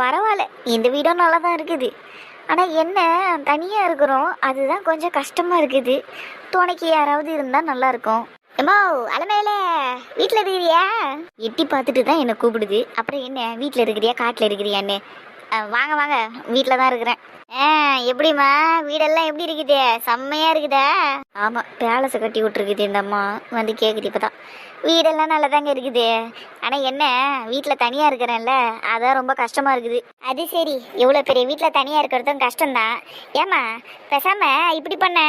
பரவாயில்ல இந்த வீடும் நல்லா தான் இருக்குது. ஆனால் என்ன தனியாக இருக்கிறோம் அதுதான் கொஞ்சம் கஷ்டமாக இருக்குது. துணைக்கு யாராவது இருந்தால் நல்லாயிருக்கும். எம்மா வீட்டில் இருக்கிறியா? எட்டி பார்த்துட்டு தான் என்னை கூப்பிடுது. அப்புறம் என்ன வீட்டில் இருக்கிறியா காட்டில் இருக்கிறியான்னு. வாங்க வாங்க வீட்டில் தான் இருக்கிறேன். ஆ எப்படிம்மா வீடெல்லாம் எப்படி இருக்குது? செம்மையாக இருக்குதா? ஆமாம் பேலஸை கட்டி விட்ருக்குது இந்த அம்மா. வந்து கேட்குது இப்போ தான் வீடெல்லாம் நல்லா தாங்க இருக்குது. ஆனால் என்ன வீட்டில் தனியாக இருக்கிறேன்ல அதான் ரொம்ப கஷ்டமாக இருக்குது. அது சரி இவ்வளோ பெரிய வீட்டில் தனியாக இருக்கிறதும் கஷ்டம்தான். ஏம்மா பேசாம இப்படி பண்ண.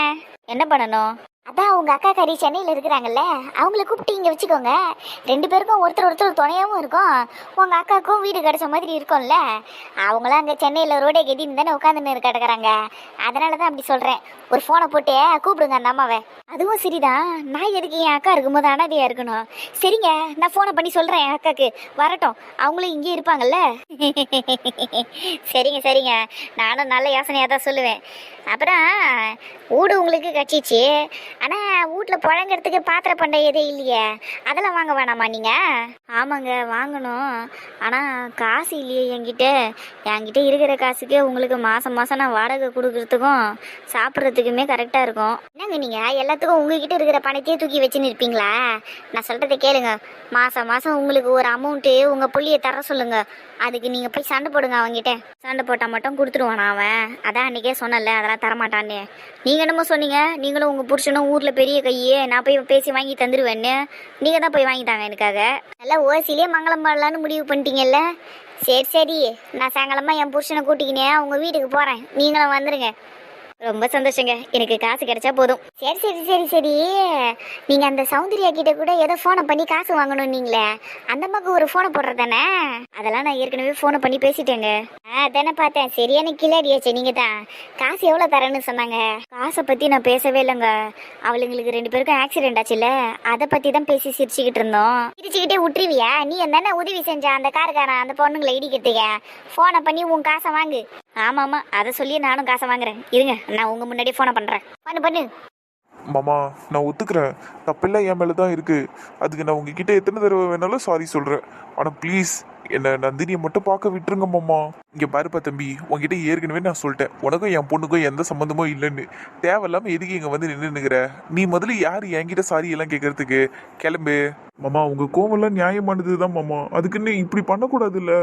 என்ன பண்ணணும்? அதான் உங்க அக்கா கறி சென்னையில் இருக்கிறாங்கல்ல அவங்கள கூப்பிட்டு இங்கே வச்சுக்கோங்க. ரெண்டு பேருக்கும் ஒருத்தர் ஒருத்தர் துணையாகவும் இருக்கும். உங்க அக்காவுக்கும் வீடு கிடைச்ச மாதிரி இருக்கும்ல. அவங்களாம் அங்கே சென்னையில் ரோடே கெதின்னு தானே உட்காந்துன்னு கிடக்குறாங்க அதனால தான் அப்படி சொல்கிறேன் ஒரு ஃபோனை போட்டு கூப்பிடுங்க அந்த அம்மாவை. அதுவும் சரிதான் நான் எதுக்கு என் அக்கா இருக்கும்போது அனாதையாக இருக்கணும்? சரிங்க நான் ஃபோனை பண்ணி சொல்கிறேன் என் அக்காவுக்கு வரட்டும். அவங்களும் இங்கே இருப்பாங்கல்ல? சரிங்க சரிங்க. நானும் நல்ல யோசனையாக தான் சொல்லுவேன். அப்புறம் வீடு உங்களுக்கு கட்சிச்சு ஆனால் வீட்டில் புழங்கிறதுக்கு பாத்திர பண்டை எதுவும் இல்லையே. அதெல்லாம் வாங்க வேணாமா நீங்கள் ஆமாங்க வாங்கணும். ஆனால் காசு இல்லையே என்கிட்ட. என்கிட்ட இருக்கிற காசுக்கே உங்களுக்கு மாதம் மாதம் நான் வாடகை கொடுக்கறதுக்கும் சாப்பிட்றதுக்குமே கரெக்டாக இருக்கும். என்னங்க நீங்கள் எல்லாத்துக்கும் உங்ககிட்ட இருக்கிற பணத்தையே தூக்கி வச்சுன்னு இருப்பீங்களா? நான் சொல்கிறத கேளுங்க. மாதம் மாதம் உங்களுக்கு ஒரு அமௌண்ட்டு உங்கள் புள்ளியை தர சொல்லுங்க. அதுக்கு நீங்கள் போய் சண்டை போடுங்க அவங்ககிட்ட சண்டை போட்டால் மட்டும் கொடுத்துருவானா அவன்? அதான் அன்றைக்கே சொன்னல அதெல்லாம் தரமாட்டான்னு. நீங்கள் என்னமோ சொன்னீங்க? நீங்களும் உங்கள் புருஷனும் ஊரில் பெரிய கையே நான் போய் பேசி வாங்கி தந்துடுவேன்னு நீங்கள் தான் போய் வாங்கிட்டாங்க எனக்காக. நல்லா ஓசிலே மங்களம் பாடலான்னு முடிவு பண்ணிட்டீங்கல்ல? சரி சரி. நான் சாயங்காலமாக என் புருஷனை கூட்டிக்கினே உங்கள் வீட்டுக்கு போகிறேன் நீங்களும் வந்துடுங்க ரொம்ப சந்தோஷங்க. எனக்கு காசு கிடைச்சா போதும். சரி சரி சரி சரி. நீங்க அந்த சௌந்தர்யா கிட்ட கூட ஏதோ ஃபோனை பண்ணி காசு வாங்கணும் நீங்களே அந்த அம்மாக்கு ஒரு ஃபோனை போடுறதானே அதெல்லாம் நான் ஏற்கனவே ஃபோனை பண்ணி பேசிட்டேங்க. ஆ தானே பார்த்தேன். சரியான கிளாடியாச்சு நீங்க தான். காசு எவ்வளோ தரேன்னு சொன்னாங்க. காசை பத்தி நான் பேசவே இல்லைங்க. அவளுங்களுக்கு ரெண்டு பேருக்கும் ஆக்சிடென்ட் ஆச்சுல்ல. அதை பத்தி தான் பேசி சிரிச்சுக்கிட்டு இருந்தோம். சிரிச்சுக்கிட்டே விட்டுருவியா நீ என்ன உதவி செஞ்ச அந்த காருக்காரன் அந்த பொண்ணுங்களை இடிக்கிறதுக்க? ஃபோனை பண்ணி உன் காசை வாங்கு. ஆமாம் ஆமாம் அதை சொல்லி நானும் காசை வாங்குறேன். இருங்க. நான் உங்க முன்னாடியே ஃபோனை பண்றேன். பண்ணு பண்ணு. மாமா நான் ஒத்துக்கிறேன். தப்பெல்லாம் என் மேலே தான் இருக்கு. அதுக்கு நான் உங்ககிட்ட எத்தனை தடவை வேணாலும் சாரி சொல்கிறேன் ஆனால் ப்ளீஸ் என்னை நந்தினியை மட்டும் பார்க்க விட்டுருங்க மாமா. இங்கே பாருப்பா தம்பி உங்ககிட்ட ஏற்கனவே நான் சொல்லிட்டேன். உனக்கும் என் பொண்ணுக்கும் எந்த சம்மந்தமும் இல்லைன்னு. தேவையில்லாமல் எதுக்கு இங்கே வந்து நின்றுனுங்கிற நீ முதல்ல யார்? என்கிட்ட சாரி எல்லாம் கேட்கறதுக்கு கிளம்பு. மாமா உங்கள் கோவம்லாம் நியாயமானது தான் மாமா. அதுக்குன்னு இப்படி பண்ணக்கூடாதுல்ல.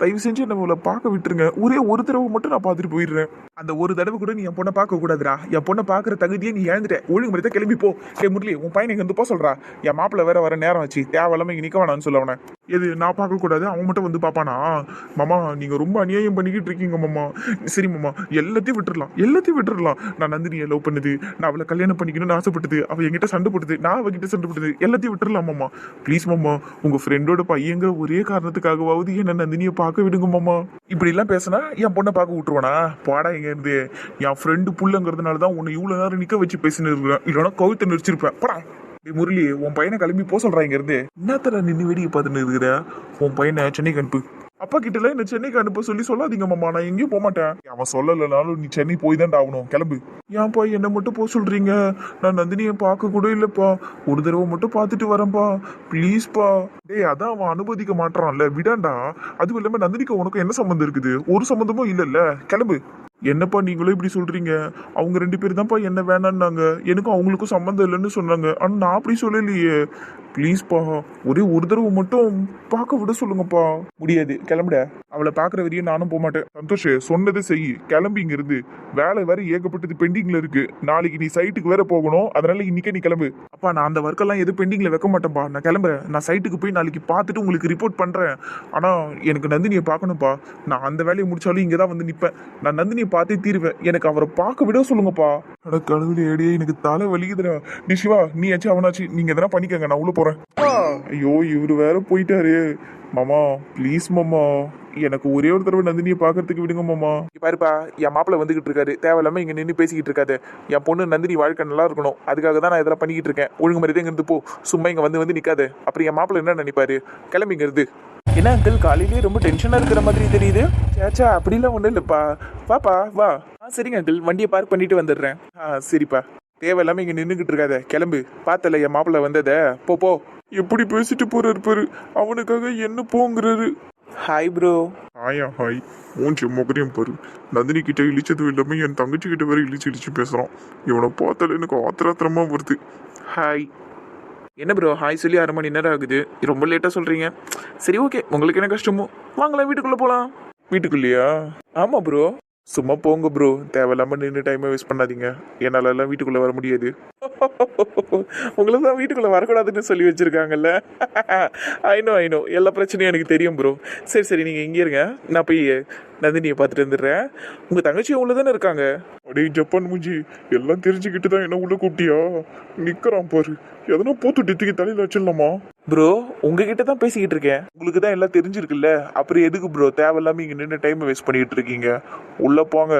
தயவு செஞ்சு நம்மள பார்க்க விட்டுருங்க. ஒரே ஒரு தடவை மட்டும் நான் பார்த்துட்டு போயிடுறேன். அந்த ஒரு தடவை கூட நீ என் பொண்ணை பார்க்கக்கூடாதுடா என் பொண்ணை பார்க்குற தகுதியை நீ இழந்துட்ட. ஒழுங்கு தான் கிளம்பி போ. டே முரளி உன் பையனை இங்கே வந்து போ சொல்கிறா என் மாப்பிள்ள வேற வர நேரம் வச்சு தேவையில்லாமல் இங்கே நிற்க வேணாம்னு சொல்ல எது நான் பார்க்கக்கூடாது? அவன் மட்டும் வந்து பார்ப்பானா? மாமா நீங்கள் ரொம்ப அநியாயம் பண்ணிக்கிட்டு இருக்கீங்க மாமா? சரி மாமா எல்லாத்தையும் விட்டுடலாம் எல்லாத்தையும் விட்டுடலாம் நான் நந்தினியை லவ் பண்ணுது நான் அவளை கல்யாணம் பண்ணிக்கணும்னு ஆசைப்பட்டது அவள் என்கிட்ட சண்டை போட்டது நான் அவகிட்ட சண்டை போட்டது எல்லாத்தையும் விட்டுடலாம் மாமா. ப்ளீஸ் மாமா உங்கள் ஃப்ரெண்டோட பையங்கிற ஒரே காரணத்துக்காகவாவது என்ன நந்தினியை பார்க்க விடுங்க மாமா. இப்படிலாம் பேசினா என் பொண்ணை பார்க்க விட்டுருவானா? பாடா எங்க இருந்து? என் ஃப்ரெண்டு புள்ளங்கிறதுனால தான் உன்னை இவ்வளோ நேரம் நிற்க வச்சு பேசினு இருக்கிறேன். இல்லைன்னா கவுத்த நடிச்சிருப்பேன் படா. முரளி உன் பையனை கிளம்பி போக சொல்றா இருந்து. என்னத்தர நின்று வேடிக்கை பார்த்துன்னு இருக்கிற? உன் பையனை சென்னைக்கு அனுப்பு. அப்பா கிட்ட என்ன சென்னைக்கு அனுப்ப சொல்லி சொல்லாதீங்க மாமா. நான் எங்கேயும் போக மாட்டேன். அவன் சொல்லலைனாலும் நீ சென்னை போய் தான் ஆகணும். கிளம்பு. ஏன்ப்பா என்ன மட்டும் போக சொல்றீங்க? நான் நந்தினியை பார்க்க கூட இல்லப்பா. ஒரு தடவை மட்டும் பார்த்துட்டு வரேன்ப்பா ப்ளீஸ்ப்பா டேய் அதான் அவன் அனுமதிக்க மாட்டான்ல விடாண்டா. அதுவும் இல்லாம நந்தினிக்கு உனக்கு என்ன சம்மந்தம் இருக்குது? ஒரு சம்மந்தமும் இல்லைல்ல. கிளம்பு. என்னப்பா நீங்களும் இப்படி சொல்றீங்க? அவங்க ரெண்டு பேர் தான்ப்பா என்ன வேணான்னாங்க. எனக்கும் அவங்களுக்கும் சம்மந்தம் இல்லைன்னு சொன்னாங்க. ஆனால் நான் அப்படி சொல்லலையே. ப்ளீஸ்ப்பா ஒரே ஒரு தடவை மட்டும் பார்க்க விட சொல்லுங்கப்பா. முடியாது கிளம்புட. அவளை பார்க்குற வரையும் நானும் போக மாட்டேன் சந்தோஷ் சொன்னதை செய். கிளம்பி இங்கிருந்து. வேலை வேற ஏகப்பட்டது பெண்டிங்கில் இருக்கு. நாளைக்கு நீ சைட்டுக்கு வேற போகணும். அதனால இன்னைக்கே நீ கிளம்பு. அப்பா நான் அந்த ஒர்க்கெல்லாம் எதுவும் பெண்டிங்கில் வைக்க மாட்டேன்ப்பா நான் கிளம்புறேன். நான் சைட்டுக்கு போய் நாளைக்கு பார்த்துட்டு உங்களுக்கு ரிப்போர்ட் பண்ணுறேன் ஆனால் எனக்கு நந்தினியை பார்க்கணும்ப்பா நான் அந்த வேலையை முடிச்சாலும் இங்கே தான் வந்து நிற்பேன் நான் நந்தினியை பார்த்தே தீருவேன். எனக்கு அவரை பார்க்க விட சொல்லுங்கப்பா. அட கடவுளே ஏடியே எனக்கு தலை வலிக்குதுடா. நீ சிவா நீ ஆச்சு அவனாச்சு நீங்க எதனா பண்ணிக்கங்க நான் உள்ள போறேன். ஐயோ இவரு வேற போயிட்டாரு. மாமா ப்ளீஸ் மாமா. எனக்கு ஒரே ஒரு தடவை நந்தினியை பாக்குறதுக்கு விடுங்க மாமா. பாருப்பா என் மாப்பிள்ள வந்துகிட்டு இருக்காரு. தேவையில்லாம இங்க நின்று பேசிக்கிட்டு இருக்காது. என் பொண்ணு நந்தினி வாழ்க்கை நல்லா இருக்கணும். அதுக்காக தான் நான் இதெல்லாம் பண்ணிக்கிட்டு இருக்கேன். ஒழுங்கு மாதிரி இங்க இருந்து போ. சும்மா இங்க வந்து வந்து நிக்காது. அப்புறம் என் மாப்பிள்ள என்ன நினைப்பாரு? கிளம்பி இங்க இருந்து என்ன அங்கிள் காலையிலேயே ரொம்ப டென்ஷனா இருக்கிற மாதிரி தெரியுது. சேச்சா அப்படிலாம் ஒண்ணும் இல்லப்பா. வாப்பா வா. ஆ சரிங்க அங்கிள் வண்டியை பார்க் பண்ணிட்டு வந்துடுறேன். ஆ சரிப்பா. தேவையில்லாம இங்க நின்றுகிட்டு இருக்காத. கிளம்பு. பார்த்தல என் மாப்பிள்ள வந்தத. போ போ. எப்படி பேசிட்டு போறாரு பாரு. அவனுக்காக என்ன போங்கிறாரு? ஹாய் ப்ரோ ஆயா ஹாய் மூஞ்சி முகரையும் பாரு. நந்தினி கிட்ட இழிச்சதும் இல்லாம என் தங்கச்சி கிட்ட வேற இழிச்சு இழிச்சு பேசுறான். இவனை பார்த்தாலே எனக்கு ஆத்திராத்திரமா வருது. ஹாய் என்ன ப்ரோ ஹாய் சொல்லி அரை மணி நேரம் ஆகுது? ரொம்ப லேட்டாக சொல்கிறீங்க சரி ஓகே உங்களுக்கு என்ன கஷ்டமோ வாங்கலாம் வீட்டுக்குள்ளே போகலாம் வீட்டுக்குள்ளேயா? ஆமாம் ப்ரோ சும்மா போங்க ப்ரோ தேவையில்லாமல் நின்று டைமை வேஸ்ட் பண்ணாதீங்க. என்னால எல்லாம் வீட்டுக்குள்ளே வர முடியாது. உங்களை தான் வீட்டுக்குள்ளே வரக்கூடாதுன்னு சொல்லி வச்சுருக்காங்கல்ல? ஐநோ ஐநோ எல்லா பிரச்சனையும் எனக்கு தெரியும் ப்ரோ சரி சரி நீங்கள் இங்கே இருங்க. நான் போய் நந்தினியை பார்த்துட்டு வந்துடுறேன். உங்கள் தங்கச்சி உள்ள தானே இருக்காங்க? அடே ஜப்பான் மூஞ்சி. எல்லாம் தெரிஞ்சுக்கிட்டு தான் என்ன உள்ள கூப்பிட்டியா? நிக்கிறான் பாரு. எதனா போத்து டித்துக்கு தலையில வச்சிடலாமா? ப்ரோ உங்ககிட்ட தான் பேசிக்கிட்டு இருக்கேன். உங்களுக்கு தான் எல்லாம் தெரிஞ்சிருக்குல்ல? அப்புறம் எதுக்கு ப்ரோ தேவையில்லாம இங்க நின்று டைம் வேஸ்ட் பண்ணிட்டு இருக்கீங்க. உள்ள போங்க.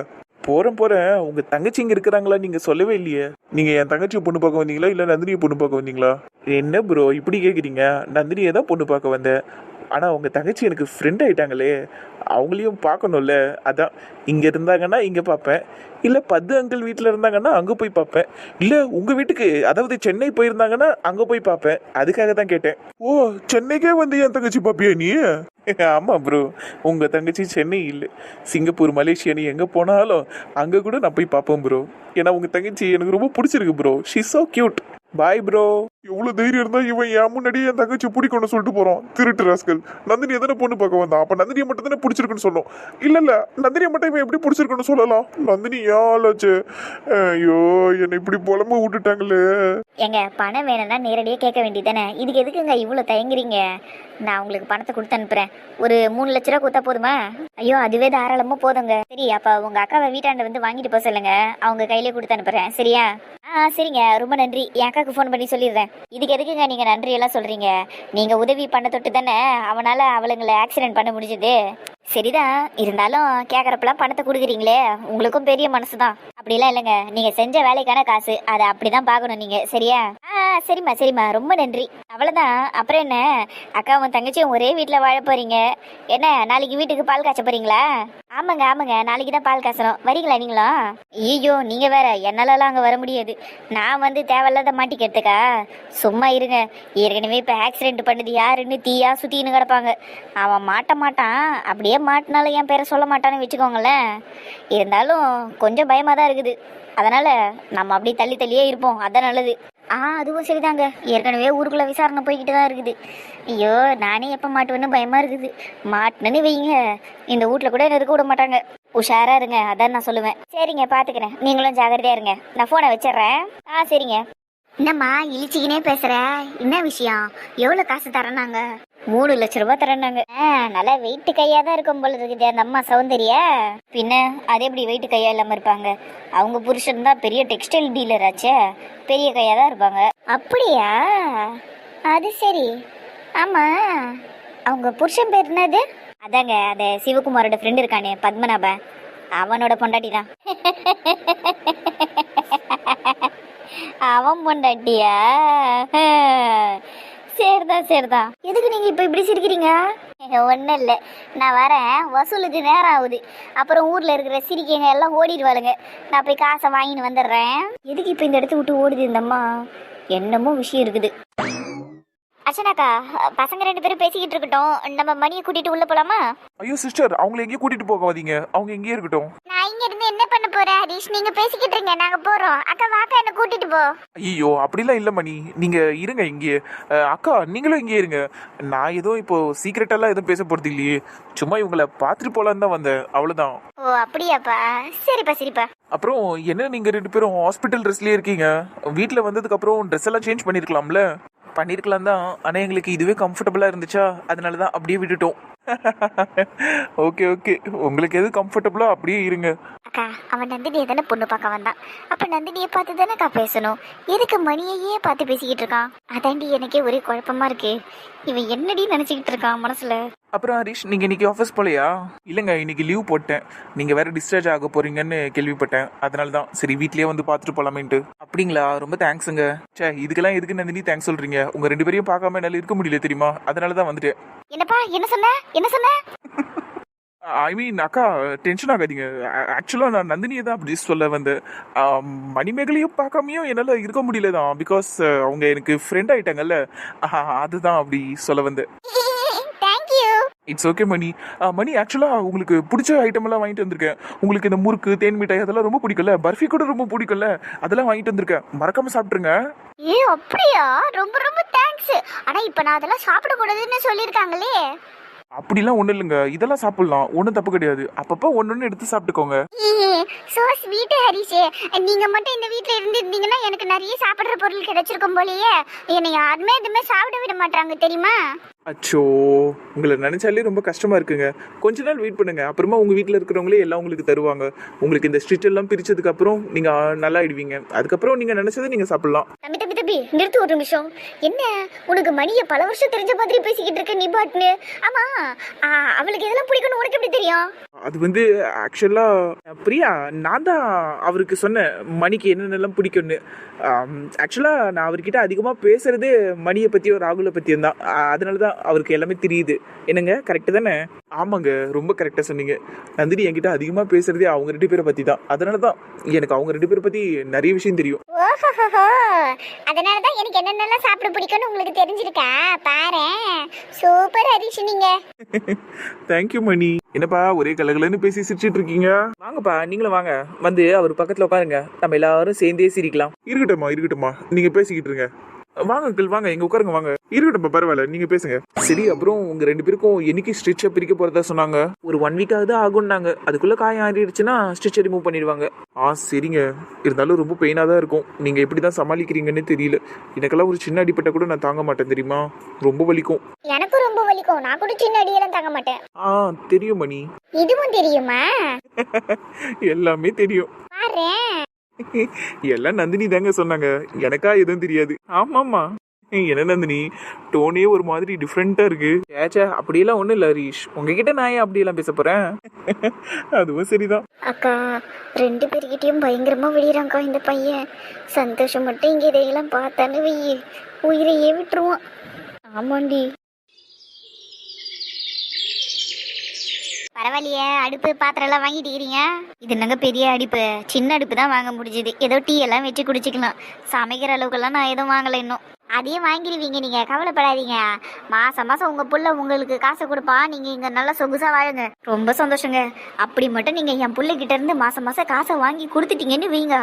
போறேன் போறேன். உங்க தங்கச்சி இங்க இருக்கிறாங்களா நீங்க சொல்லவே இல்லையே. நீங்க என் தங்கச்சியை பொண்ணு பார்க்க வந்தீங்களா? இல்ல நந்தினியை பொண்ணு பார்க்க வந்தீங்களா? என்ன ப்ரோ இப்படி கேக்குறீங்க? நந்தினியை தான் பொண்ணு பார்க்க வந்தேன். ஆனா உங்க தங்கச்சி எனக்கு ஃப்ரெண்ட் ஆயிட்டாங்களே. அவங்களையும் பார்க்கணும்ல. அதான் இங்க இருந்தாங்கன்னா இங்க பார்ப்பேன். இல்லை பத்து அங்கிள் வீட்டில் இருந்தாங்கன்னா அங்கே போய் பார்ப்பேன் இல்லை உங்கள் வீட்டுக்கு அதாவது சென்னை போயிருந்தாங்கன்னா அங்கே போய் பார்ப்பேன் அதுக்காக தான் கேட்டேன். ஓ சென்னைக்கே வந்து என் தங்கச்சி பார்ப்பியா நீ? ஆமாம் ப்ரோ உங்கள் தங்கச்சி சென்னை இல்லை. சிங்கப்பூர் மலேசியா நீ எங்கே போனாலும் அங்கே கூட நான் போய் பார்ப்பேன் ப்ரோ ஏன்னா உங்கள் தங்கச்சி எனக்கு ரொம்ப பிடிச்சிருக்கு bro she so cute boy bro எவ்வளவு தைரியம் இருந்தா இவன் என் முன்னாடியே என் தங்கச்சி பிடிக்கணும்னு சொல்லிட்டு போறான். திருட்டு ராஸ்கல் நந்தினி எதனா பொண்ணு பார்க்க வந்தான் அப்ப நந்தினியை மட்டும் தானே பிடிச்சிருக்குன்னு சொல்லும் இல்ல இல்ல. நந்தினியை மட்டும் இவன் எப்படி பிடிச்சிருக்குன்னு சொல்லலாம்? நந்தினி யாழாச்சு ஐயோ என்னை இப்படி புலம்ப விட்டுட்டாங்களே. எங்க பணம் வேணும்னா நேரடியாக கேட்க வேண்டியதானே இதுக்கு எதுக்குங்க இவ்வளோ தயங்குறீங்க? நான் உங்களுக்கு பணத்தை கொடுத்து அனுப்புறேன். ஒரு மூணு லட்ச ரூபா கொடுத்தா போதுமா? ஐயோ அதுவே தாராளமாக போதுங்க. சரி அப்போ உங்கள் அக்காவை வீட்டாண்ட வந்து வாங்கிட்டு போக சொல்லுங்க. அவங்க கையிலே கொடுத்து அனுப்புறேன். சரியா? ஆ சரிங்க. ரொம்ப நன்றி. என் அக்காவுக்கு ஃபோன் பண்ணி சொல்லிடுறேன். இதுக்கு எதுக்குங்க நீங்க நன்றி எல்லாம் சொல்றீங்க? நீங்க உதவி பண்ண தொட்டு தானே அவனால அவளுங்களை ஆக்சிடென்ட் பண்ண முடிஞ்சது? சரிதான் இருந்தாலும் கேட்குறப்பெல்லாம் பணத்தை கொடுக்குறீங்களே உங்களுக்கும் பெரிய மனசு தான் அப்படிலாம் இல்லைங்க. நீங்க செஞ்ச வேலைக்கான காசு அதை அப்படிதான் பாக்கணும் பார்க்கணும் சரியா? ஆ சரிம்மா சரிம்மா. ரொம்ப நன்றி. அவ்வளோதான் அப்புறம் என்ன? அக்காவும் தங்கச்சியும் ஒரே வீட்டில் வாழ போறீங்க. என்ன நாளைக்கு வீட்டுக்கு பால் காய்ச்ச போறீங்களா? ஆமாங்க ஆமாங்க. நாளைக்கு தான் பால் காய்ச்சணும். வரீங்களா நீங்களும் ஐயோ நீங்க வேற. என்னாலலாம் அங்கே வர முடியாது. நான் வந்து தேவையில்லாத மாட்டிக்கிறதுக்கா? சும்மா இருங்க. ஏற்கனவே இப்போ ஆக்சிடென்ட் பண்ணது யாருன்னு தீயா சுற்றின்னு கிடப்பாங்க. அவன் மாட்ட மாட்டான். அப்படியே மாட்டினாலும் என் பேரை சொல்ல மாட்டான்னு வச்சுக்கோங்களேன். இருந்தாலும் கொஞ்சம் பயமாக தான் இருக்குது. அதனால் நம்ம அப்படியே தள்ளி தள்ளியே இருப்போம். அதான் நல்லது. ஆ அதுவும் சரிதாங்க. ஏற்கனவே ஊருக்குள்ளே விசாரணை போய்கிட்டு தான் இருக்குது. ஐயோ நானே எப்போ மாட்டுவேன்னு பயமாக இருக்குது. மாட்டினேன்னு வைங்க. இந்த வீட்டில் கூட என்ன இருக்க விட மாட்டாங்க. உஷாராக இருங்க. அதான் நான் சொல்லுவேன். சரிங்க பார்த்துக்கிறேன் நீங்களும் ஜாகிரதையாக இருங்க. நான் ஃபோனை வச்சிடுறேன். ஆ சரிங்க. என்னம்மா இழிச்சிக்கினே பேசுற? என்ன விஷயம்? எவ்வளோ காசு தரேனாங்க மூணு லட்ச ரூபாய் தரேனாங்க ஆ நல்லா வெயிட் கையா தான் இருக்கும் போல இருக்குது அந்த அம்மா சௌந்தரிய. பின்ன அது எப்படி வெயிட் கையா இல்லாம இருப்பாங்க? அவங்க புருஷன் தான் பெரிய டெக்ஸ்டைல் டீலர் ஆச்சே. பெரிய கையா தான் இருப்பாங்க. அப்படியா? அது சரி. ஆமா. அவங்க புருஷன் பேர் என்னது? அதாங்க அந்த சிவகுமாரோட ஃப்ரெண்ட் இருக்கானே பத்மநாபன். அவனோட பொண்டாட்டி தான் அவன் பொண்டாட்டியா? சரிதான் சரிதான் எதுக்கு நீங்க இப்ப இப்படி சிரிக்கிறீங்க? ஒன்றும் இல்லை. நான் வரேன். வசூலுக்கு நேரம் ஆகுது. அப்புறம் ஊர்ல இருக்கிற சிரிக்கைங்க எல்லாம் ஓடிடுவாளுங்க. நான் போய் காசை வாங்கின்னு வந்துடுறேன். எதுக்கு இப்போ இந்த இடத்த விட்டு ஓடுது இந்தம்மா என்னமோ விஷயம் இருக்குது. அர்ச்சனாக்கா பசங்க ரெண்டு பேரும் பேசிக்கிட்டு இருக்கட்டும். நம்ம மணியை கூட்டிட்டு உள்ள போலாமா? ஐயோ சிஸ்டர் அவங்கள எங்கேயும் கூட்டிட்டு போக வந்தீங்க. அவங்க எங்கேயே இருக்கட்டும். நான் இங்க இருந்து என்ன பண்ண போறேன் ஹரிஷ்? நீங்க பேசிக்கிட்டு இருங்க நாங்க போறோம். அக்கா வாக்கா என்ன கூட்டிட்டு போ. ஐயோ அப்படிலாம் இல்லை மணி. நீங்க இருங்க இங்கே அஹ், அக்கா நீங்களும் இங்கே இருங்க. நான் எதுவும் இப்போ சீக்கிரட்டெல்லாம் எதுவும் பேச போறது இல்லையே. சும்மா இவங்கள பார்த்துட்டு போலான்னு தான் வந்தேன். அவ்வளோதான் ஓ அப்படியாப்பா. சரிப்பா சரிப்பா. அப்புறம் என்ன நீங்க ரெண்டு பேரும் ஹாஸ்பிட்டல் ட்ரெஸ்லயே இருக்கீங்க? வீட்டில் வந்ததுக்கு அப்புறம் ட்ரெஸ் எல்லாம் சேஞ்ச் பண்ணிருக்கலாம்ல? பண்ணியிருக்கலாம் தான். ஆனால் எங்களுக்கு இதுவே கம்ஃபர்டபுளாக இருந்துச்சா? அதனால தான் அப்படியே விட்டுட்டோம். ஓகே ஓகே உங்களுக்கு எது கம்ஃபர்டபுளோ அப்படியே இருங்க. அக்கா அவன் நந்தினியை தானே பொண்ணு பார்க்க வந்தான் அப்ப நந்தினியை பார்த்து தானேக்கா பேசணும்? எதுக்கு மணியையே பார்த்து பேசிக்கிட்டு இருக்கான் அதாண்டி எனக்கே ஒரே குழப்பமா இருக்கு. இவன் என்னடி நினைச்சுக்கிட்டு இருக்கான் மனசுல? அப்புறம் ஹரிஷ் நீங்க இன்னைக்கு ஆஃபீஸ் போலையா? இல்லைங்க இன்னைக்கு லீவ் போட்டேன். நீங்க வேற டிஸ்சார்ஜ் ஆக போறீங்கன்னு கேள்விப்பட்டேன். அதனால தான் சரி வீட்லயே வந்து பார்த்துட்டு போலாமேன்ட்டு. அப்படிங்களா? ரொம்ப தேங்க்ஸுங்க சே இதுக்கெல்லாம் எதுக்கு நந்தினி தேங்க்ஸ் சொல்றீங்க? உங்க ரெண்டு பேரையும் பார்க்காம என்னால இருக்க முடியல தெரியுமா? அதனால தான் வந்துட்டேன். என்னப்பா என்ன சொன்ன? என்ன சொன்ன? ஐ மீன் அக்கா டென்ஷன் ஆகாதீங்க. ஆக்சுவலாக நான் நந்தினியை தான் அப்படி சொல்ல வந்தேன். மணிமேகலையும் பார்க்காமையும் என்னால் இருக்க முடியல தான். பிகாஸ் அவங்க எனக்கு ஃப்ரெண்ட் ஆயிட்டாங்கல்ல. அதுதான் அப்படி சொல்ல வந்தேன். இட்ஸ் ஓகே மணி. மணி ஆக்சுவலாக உங்களுக்கு பிடிச்ச ஐட்டம் எல்லாம் வாங்கிட்டு வந்திருக்கேன். உங்களுக்கு இந்த முறுக்கு தேன் மிட்டாய் அதெல்லாம் ரொம்ப பிடிக்கும்ல. பர்ஃபி கூட ரொம்ப பிடிக்கும்ல. அதெல்லாம் வாங்கிட்டு வந்திருக்கேன். மறக்காம சாப்பிட்ருங்க ஏ அப்படியா? ரொம்ப ரொம்ப தேங்க்ஸ் ஆனா இப்ப நான் அதெல்லாம் சாப்பிடக்கூடாதுன்னு சொல்லியிருக்காங்களே. அப்படிலாம் ஒண்ணு இல்லைங்க. இதெல்லாம் சாப்பிடலாம். ஒண்ணும் தப்பு கிடையாது. அப்பப்போ ஒண்ணு எடுத்து சாப்பிட்டுக்கோங்க. சோ ஸ்வீட் ஹரிஷ் நீங்க மட்டும் இந்த வீட்ல இருந்திருந்தீங்கன்னா எனக்கு நிறைய சாப்பிடுற பொருள் கிடைச்சிருக்கும் போலயே. என்னை யாருமே எதுவுமே சாப்பிட விட மாட்டாங்க தெரியுமா? அச்சோ உங்களை நினைச்சாலே ரொம்ப கஷ்டமா இருக்குங்க. கொஞ்ச நாள் வெயிட் பண்ணுங்க. அப்புறமா உங்க வீட்டில் இருக்கிறவங்களே எல்லாம் உங்களுக்கு தருவாங்க. உங்களுக்கு இந்த ஸ்ட்ரிச் எல்லாம் பிரிச்சதுக்கு அப்புறம் நீங்க நல்லா ஆயிடுவீங்க. அதுக்கப்புறம் நீங்க நினைச்சதை நீங்க சாப்பிடலாம். தம்பி தம்பி தம்பி நிறுத்து ஒரு நிமிஷம். என்ன? உனக்கு மணியை பல வருஷம் தெரிஞ்ச மாதிரி பேசிக்கிட்டு இருக்க நீ பாட்டுன்னு. ஆமா. அவளுக்கு இதெல்லாம் பிடிக்கும்னு உனக்கு எப்படி தெரியும்? அது வந்து ஆக்சுவலா பிரியா நான் தான் அவருக்கு சொன்னேன் மணிக்கு என்னென்னலாம் பிடிக்கும்னு. ஆக்சுவலா நான் அவர்கிட்ட அதிகமா பேசுறதே மணியை பத்தியும் ராகுலை பத்தியும் தான். அதனால தான் அவருக்கு எல்லாமே தெரியுது. என்னங்க? கரெக்டு தானே? ஆமாங்க ரொம்ப கரெக்டாக சொன்னீங்க. நந்தினி என்கிட்ட அதிகமாக பேசுறதே அவங்க ரெண்டு பேரை பற்றி தான். அதனால தான் எனக்கு அவங்க ரெண்டு பேரை பற்றி நிறைய விஷயம் தெரியும். அதனால தான் எனக்கு என்னென்னலாம் சாப்பிட பிடிக்கும்னு உங்களுக்கு தெரிஞ்சிருக்கா? பாரு சூப்பர் ஹரிஷ் நீங்க. Thank you Mani. என்னப்பா ஒரே கலகலன்னு பேசி சிரிச்சிட்டு இருக்கீங்க? வாங்கப்பா நீங்களும் வாங்க. வந்து அவர் பக்கத்தில் உட்காருங்க. நம்ம எல்லாரும் சேர்ந்தே சிரிக்கலாம். இருக்கட்டும்மா இருக்கட்டும்மா. நீங்க பேசிக்கிட்டு இருங்க. வாங்க அங்கிள் வாங்க எங்க உட்காருங்க வாங்க. இருக்கட்டும்ப்பா பரவாயில்ல நீங்க பேசுங்க. சரி அப்புறம் உங்க ரெண்டு பேருக்கும் என்னைக்கு ஸ்டிச்சை பிரிக்க போறதா சொன்னாங்க? ஒரு ஒன் வீக்காவது ஆகும்னாங்க. அதுக்குள்ள காயம் ஆறிடுச்சுன்னா ஸ்டிச்சை ரிமூவ் பண்ணிடுவாங்க. ஆ சரிங்க. இருந்தாலும் ரொம்ப பெயினாக தான் இருக்கும். நீங்க எப்படி தான் சமாளிக்கிறீங்கன்னு தெரியல. எனக்கெல்லாம் ஒரு சின்ன அடிப்பட்ட கூட நான் தாங்க மாட்டேன் தெரியுமா? ரொம்ப வலிக்கும். எனக்கும் ரொம்ப வலிக்கும். நான் கூட சின்ன அடியெல்லாம் தாங்க மாட்டேன். ஆ தெரியும் மணி. இதுவும் தெரியுமா? எல்லாமே தெரியும். பாரு எல்லாம் நந்தினி தாங்க சொன்னாங்க. எனக்கா எதுவும் தெரியாது. ஆமாமா என்ன நந்தினி? டோனே ஒரு மாதிரி டிஃப்ரெண்டா இருக்கு. ஏச்சா அப்படியெல்லாம் ஒண்ணும் இல்ல ஹரீஷ். உங்ககிட்ட நான் ஏன் அப்படியெல்லாம் பேச போறேன்? அதுவும் சரிதான். அக்கா ரெண்டு பேர்கிட்டயும் பயங்கரமா விழிறாங்க்கா இந்த பையன். சந்தோஷம் மட்டும் இங்க இதையெல்லாம் பார்த்தானு வெயி உயிரையே விட்டுருவான். ஆமாண்டி. பரவாயில்லையே அடுப்பு பாத்திரம் எல்லாம் வாங்கிட்டிருக்கிறீங்க இது என்னங்க பெரிய அடுப்பு? சின்ன அடுப்பு தான் வாங்க முடிஞ்சது. ஏதோ டீ எல்லாம் வச்சு குடிச்சிக்கலாம். சமைக்கிற அளவுக்கெல்லாம் நான் எதுவும் வாங்கலை இன்னும். அதையும் வாங்கிடுவீங்க நீங்க. கவலைப்படாதீங்க. மாதம் மாசம் உங்க புள்ள உங்களுக்கு காசு கொடுப்பான் நீங்க இங்கே நல்லா சொகுசா வாழுங்க. ரொம்ப சந்தோஷங்க. அப்படி மட்டும் நீங்கள் என் புள்ளைகிட்ட இருந்து மாதம் மாதம் காசை வாங்கி கொடுத்துட்டீங்கன்னு வைங்க.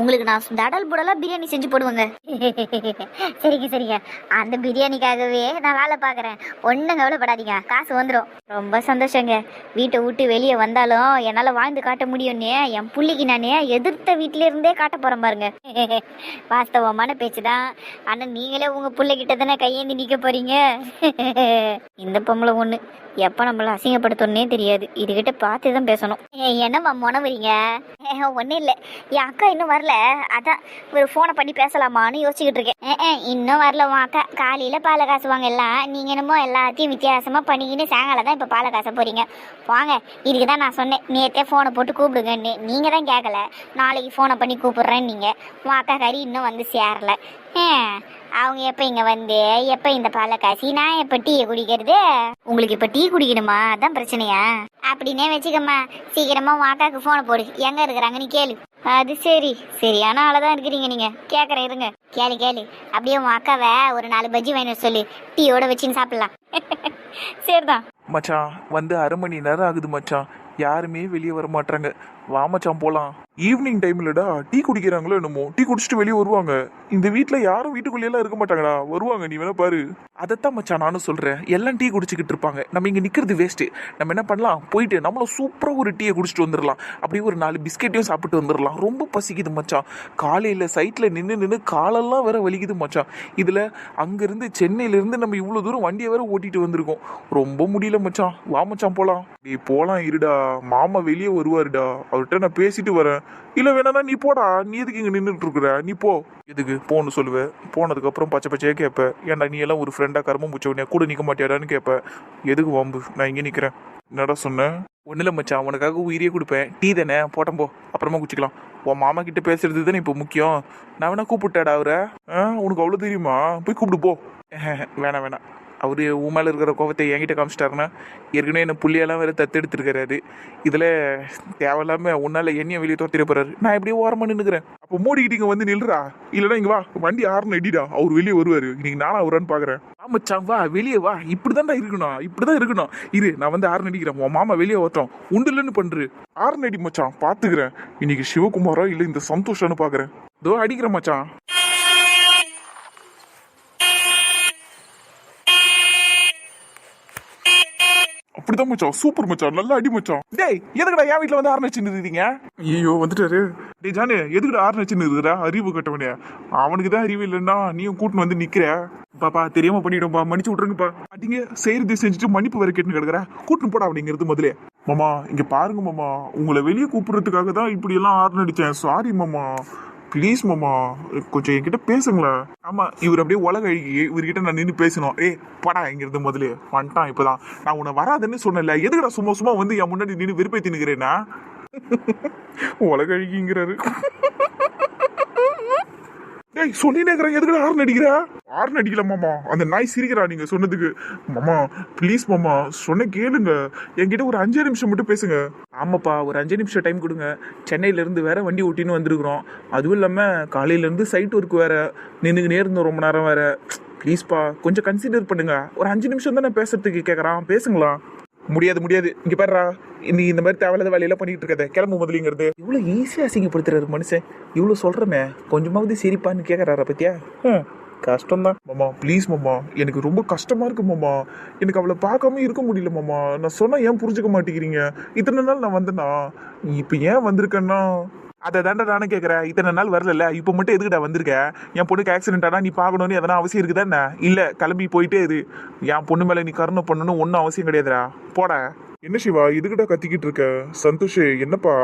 உங்களுக்கு நான் தடல் புடலா பிரியாணி செஞ்சு போடுவேங்க. சரிங்க சரிங்க. அந்த பிரியாணிக்காகவே நான் வேலை பார்க்குறேன். ஒன்றும் கவலைப்படாதீங்க. காசு வந்துடும் ரொம்ப சந்தோஷங்க. வீட்டை விட்டு வெளியே வந்தாலும் என்னால் வாழ்ந்து காட்ட முடியும்னே என் புள்ளிக்கு நான் எதிர்த்த வீட்டிலேருந்தே காட்ட போகிறேன் பாருங்க. வாஸ்தவமான பேச்சு தான் ஆனால் நீங்களே உங்கள் பிள்ளைகிட்ட தானே கையேந்தி நிற்க போகிறீங்க இந்த பொம்பளை ஒன்று எப்போ நம்மளை அசிங்கப்படுத்தணுன்னே தெரியாது. இதுகிட்ட பார்த்து தான் பேசணும். என்னம்மா முனவுறீங்க ஒன்றும் இல்லை. என் அக்கா இன்னும் வரல. அதான் ஒரு ஃபோனை பண்ணி பேசலாமான்னு யோசிச்சுக்கிட்டு இருக்கேன். இன்னும் வரல உன் அக்கா. காலையில் பாலை காசுவாங்க எல்லாம். நீங்கள் என்னமோ எல்லாத்தையும் வித்தியாசமாக பண்ணிக்கின்னு சாயங்காலம் தான் இப்போ பாலை காசை போகிறீங்க வாங்க இதுக்கு தான் நான் சொன்னேன். நேற்றே ஃபோனை போட்டு கூப்பிடுங்கன்னு நீங்கள் தான் கேட்கல நாளைக்கு ஃபோனை பண்ணி கூப்பிட்றேன்னு நீங்கள் உன் அக்கா கறி இன்னும் வந்து சேரல. ஏ, அவங்க எப்போ இங்கே வந்து? எப்போ இந்த பாலை காசி நான் எப்போ டீயை குடிக்கிறது? உங்களுக்கு இப்போ டீ குடிக்கணுமா? அதான் பிரச்சனையா? அப்படின்னே வச்சுக்கம்மா. சீக்கிரமா உன் அக்காவுக்கு ஃபோனை போடு. எங்க இருக்கிறாங்க நீ கேளு. அது சரி. சரியான ஆளா தான் இருக்கிறீங்க நீங்க. கேக்குறேன் இருங்க. கேளு கேளு. அப்படியே உன் அக்காவை ஒரு நாலு பஜ்ஜி வேணும் சொல்லு. டீயோட வச்சுன்னு சாப்பிட்லாம். சரிதான் மச்சான் வந்து அரை மணி நேரம் ஆகுது மச்சான். யாருமே வெளியே வர மாட்டாங்க வாமச்சாம் போகலாம் போலாம் ஈவினிங் டைம்லடா டீ குடிக்கிறாங்களோ என்னமோ. டீ குடிச்சிட்டு வெளியே வருவாங்க. இந்த வீட்டில் யாரும் வீட்டுக்குள்ளேயெல்லாம் இருக்க மாட்டாங்கடா. வருவாங்க நீ வேணா பாரு. அதைத்தான் மச்சான் நானும் சொல்கிறேன் எல்லாம் டீ குடிச்சிக்கிட்டு இருப்பாங்க. நம்ம இங்கே நிற்கிறது வேஸ்ட் நம்ம என்ன பண்ணலாம்? போயிட்டு நம்மளும் சூப்பராக ஒரு டீயை குடிச்சிட்டு வந்துடலாம் அப்படியே ஒரு நாலு பிஸ்கெட்டையும் சாப்பிட்டு வந்துடலாம் ரொம்ப பசிக்குது மச்சான். காலையில் சைட்டில் நின்று நின்று காலெல்லாம் வேற வலிக்குது மச்சான். இதில் அங்கேருந்து சென்னையிலேருந்து நம்ம இவ்வளோ தூரம் வண்டியை வேற ஓட்டிட்டு வந்திருக்கோம். ரொம்ப முடியல மச்சான். வா மச்சான் போகலாம் நீ போகலாம் இருடா. மாமா வெளியே வருவாருடா. அவர்கிட்ட நான் பேசிட்டு வரேன். இல்லை வேணா நீ போடா. நீ எதுக்கு இங்கே நின்றுட்டு இருக்கிற? நீ போ. எதுக்கு? போன்னு சொல்லுவேன் போனதுக்கப்புறம் பச்சை பச்சையாக கேட்பேன் ஏன்டா நீ எல்லாம் ஒரு ஃப்ரெண்டாக கரும்பு முடிச்சவனே கூட நிற்க மாட்டியாடான்னு கேட்பேன் எதுக்கு வம்பு? நான் இங்கே நிற்கிறேன் என்னடா சொன்னேன் ஒன்றும் இல்லை மச்சான். உனக்காக உயிரியே கொடுப்பேன். டீ தானே? போட்டோம் போ. அப்புறமா குச்சிக்கலாம் உன் மாமா கிட்ட பேசுறது தானே இப்போ முக்கியம்? நான் வேணா கூப்பிட்டேடா அவரை. ஆ, உனக்கு அவ்வளோ தெரியுமா? போய் கூப்பிடு போ. வேணாம் வேணாம். அவர் உன் மேலே இருக்கிற கோபத்தை என்கிட்ட காமிச்சிட்டாருன்னா ஏற்கனவே என்ன புள்ளியெல்லாம் வேறு தத்தெடுத்துருக்கிறாரு இதில் தேவையில்லாமல் உன்னால் என்னையை வெளியே தோத்திர போகிறாரு நான் எப்படியே ஓரமாக நின்றுக்கிறேன் அப்போ மூடிக்கிட்டு இங்கே வந்து நில்றா. இல்லைனா இங்கே வா. வண்டி ஆறுன்னு அடிடா அவர் வெளியே வருவார். இன்னைக்கு நானும் வருவான்னு பார்க்குறேன் ஆமாச்சான் வா. வெளியே வா. இப்படி இருக்கணும். இப்படி தான் இருக்கணும். இரு நான் வந்து ஆறு நடிக்கிறேன் உன் மாமா வெளியே ஓட்டுறோம் உண்டு இல்லைன்னு பண்று. ஆறுன்னு அடி மச்சான். பார்த்துக்கிறேன் இன்னைக்கு சிவகுமாரோ இல்லை இந்த சந்தோஷான்னு பார்க்குறேன் இதோ அடிக்கிறேன் மச்சான். அப்படிதான் மச்சான். சூப்பர் மச்சான். நல்லா அடி மச்சான். டேய் எதுக்குடா என் வீட்டில் வந்து நடிச்சுன்னு இருக்கீங்க ஐயோ வந்துட்டாரு. டேய் ஜானு எதுக்குடா நச்சுன்னு இருக்கிற அறிவு கட்டவனே. அவனுக்கு தான் அறிவு இல்லைன்னா நீயும் கூட்டின்னு வந்து நிக்கிற. பாப்பா தெரியாம பண்ணிட்டோம்ப்பா மன்னிச்சு விட்டுருங்கப்பா. அடிங்க செய்யறது செஞ்சுட்டு மன்னிப்பு வேற கேட்டுன்னு கிடக்குற. கூட்டின்னு போடா அப்படிங்கிறது முதலே. மாமா இங்க பாருங்க மாமா. உங்களை வெளியே கூப்பிடுறதுக்காக தான் இப்படி எல்லாம் ஆறு நடிச்சேன் சாரி மாமா. ப்ளீஸ் மாமா. கொஞ்சம் என்கிட்ட பேசுங்களேன். ஆமா இவர் அப்படியே உலக அழுகி இவர்கிட்ட நான் நின்று பேசணும். ஏய் படா இங்கிருந்து முதல்ல. வந்துட்டான் இப்போதான். நான் உன்னை வராதுன்னு சொன்னேன்ல. எதுக்குடா சும்மா சும்மா வந்து என் முன்னாடி நின்று விருப்பத்தி நிற்கிறேன்னா உலக அழுகிங்கிறாரு ஏய் சொல்லினே எதுக்கு ஹார்ன் ஆறு ஹார்ன் அடிக்கல மாமா. அந்த நாய் சிரிக்கிறா நீங்க சொன்னதுக்கு. மாமா ப்ளீஸ் மாமா. சொன்ன கேளுங்க. என்கிட்ட ஒரு அஞ்சு நிமிஷம் மட்டும் பேசுங்க. ஆமாப்பா ஒரு அஞ்சு நிமிஷம் டைம் கொடுங்க. சென்னையிலேருந்து வேற வண்டி ஓட்டின்னு வந்திருக்கிறோம். அதுவும் இல்லாமல் காலையிலேருந்து சைட் ஒர்க் வேற. நின்றுக்கினே இருந்தோம் ரொம்ப நேரம் வேற. ப்ளீஸ்ப்பா கொஞ்சம் கன்சிடர் பண்ணுங்க. ஒரு அஞ்சு நிமிஷம் தானே பேசுறதுக்கு கேட்குறான் பேசுங்களா? முடியாது முடியாது. இங்க பாருறா நீ இந்த மாதிரி தேவையில்லாத வேலையெல்லாம் பண்ணிட்டு இருக்கத கிளம்பு முதலிங்கிறது. இவ்வளோ ஈஸியாக அசிங்கப்படுத்துறாரு மனுஷன். இவ்வளோ சொல்கிறமே கொஞ்சமாவது சிரிப்பான்னு கேட்குறாரா பத்தியா? ம் கஷ்டம்தான். மாமா ப்ளீஸ் மாமா. எனக்கு ரொம்ப கஷ்டமா இருக்கு மாமா. எனக்கு அவளை பார்க்காம இருக்க முடியல மாமா. நான் சொன்னா ஏன் புரிஞ்சுக்க மாட்டேங்கிறீங்க? இத்தனை நாள் நான் வந்தேனா? இப்போ ஏன் வந்திருக்கேன்னா? அதை தாண்டா நானே கேட்குறேன் இத்தனை நாள் வரல இப்போ மட்டும் எதுக்குடா வந்திருக்க? என் பொண்ணுக்கு ஆக்சிடென்ட் ஆனா நீ பார்க்கணும்னு எதனா அவசியம் இருக்குதா என்ன? இல்லை கிளம்பி போயிட்டே இரு. என் பொண்ணு மேலே நீ கருணை பண்ணணும் ஒன்றும் அவசியம் கிடையாதுடா. போட. என்ன சிவா இதுக்கிட்ட கத்திக்கிட்டு இருக்க? சந்தோஷ் என்னப்பா?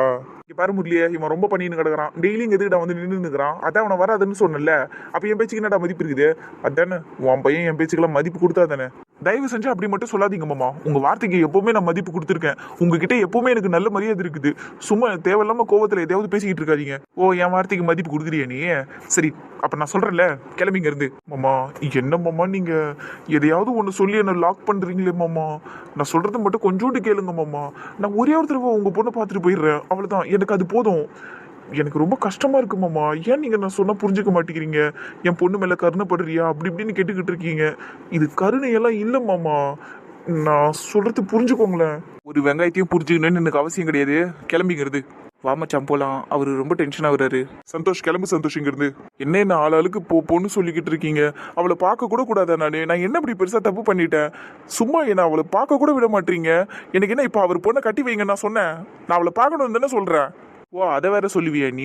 இங்க பாரு முரளியே இவன் ரொம்ப பண்ணின்னு கிடக்குறான். டெய்லியும் எதுக்கிட்ட வந்து நின்று நிற்கிறான் அதான் அவனை வராதுன்னு சொன்னல அப்ப என் பேச்சுக்கு என்னடா மதிப்பு இருக்குது? அதானே உன் பையன் என் பேச்சுக்கெல்லாம் மதிப்பு கொடுத்தா தானே? தயவு செஞ்சு அப்படி மட்டும் சொல்லாதீங்க மாமா. உங்க வார்த்தைக்கு எப்பவுமே நான் மதிப்பு கொடுத்துருக்கேன். உங்ககிட்ட எப்பவுமே எனக்கு நல்ல மரியாதை இருக்குது. சும்மா தேவையில்லாம கோவத்தில் எதையாவது பேசிக்கிட்டு இருக்காதீங்க. ஓ என் வார்த்தைக்கு மதிப்பு கொடுக்குறியா நீ? சரி அப்ப நான் சொல்றேன்ல. கிளம்பிங்க இருந்து. மாமா என்ன மாமா நீங்க? எதையாவது ஒன்று சொல்லி என்ன லாக் பண்றீங்களே மாமா. நான் சொல்றது மட்டும் கொஞ்சோண்டு கேளுங்க மாமா. நான் ஒரே ஒரு தடவை உங்க பொண்ணை பார்த்துட்டு போயிடுறேன். அவ்வளவுதான். எனக்கு அது போதும். எனக்கு ரொம்ப கஷ்டமா இருக்கு மாமா. ஏன் நீங்க நான் சொன்னா புரிஞ்சுக்க மாட்டேங்கிறீங்க? என் பொண்ணு மேல கருணைப்படுறியா அப்படி இப்படின்னு கேட்டுக்கிட்டு இருக்கீங்க. இது கருணை எல்லாம் இல்ல மாமா. நான் சொல்றது புரிஞ்சுக்கோங்களேன். ஒரு வெங்காயத்தையும் புரிஞ்சுக்கணும்னு எனக்கு அவசியம் கிடையாது. கிளம்பிங்கிறது. வாமச்சான் போகலாம் அவர் ரொம்ப டென்ஷன் ஆகுறாரு. சந்தோஷ் கிளம்பு சந்தோஷ் இங்கிருந்து. என்ன என்ன ஆளாளுக்கு போ போன்னு சொல்லிக்கிட்டு இருக்கீங்க. அவளை பார்க்க கூட கூடாதா நானு? நான் என்ன இப்படி பெருசா தப்பு பண்ணிட்டேன்? சும்மா என்ன அவளை பார்க்க கூட விட மாட்டீங்க? எனக்கு என்ன இப்போ அவர் பொண்ணை கட்டி வைங்க நான் சொன்னேன். நான் அவளை பார்க்கணும் தானே சொல்றேன். ஓ அதை வேற சொல்லுவியா நீ?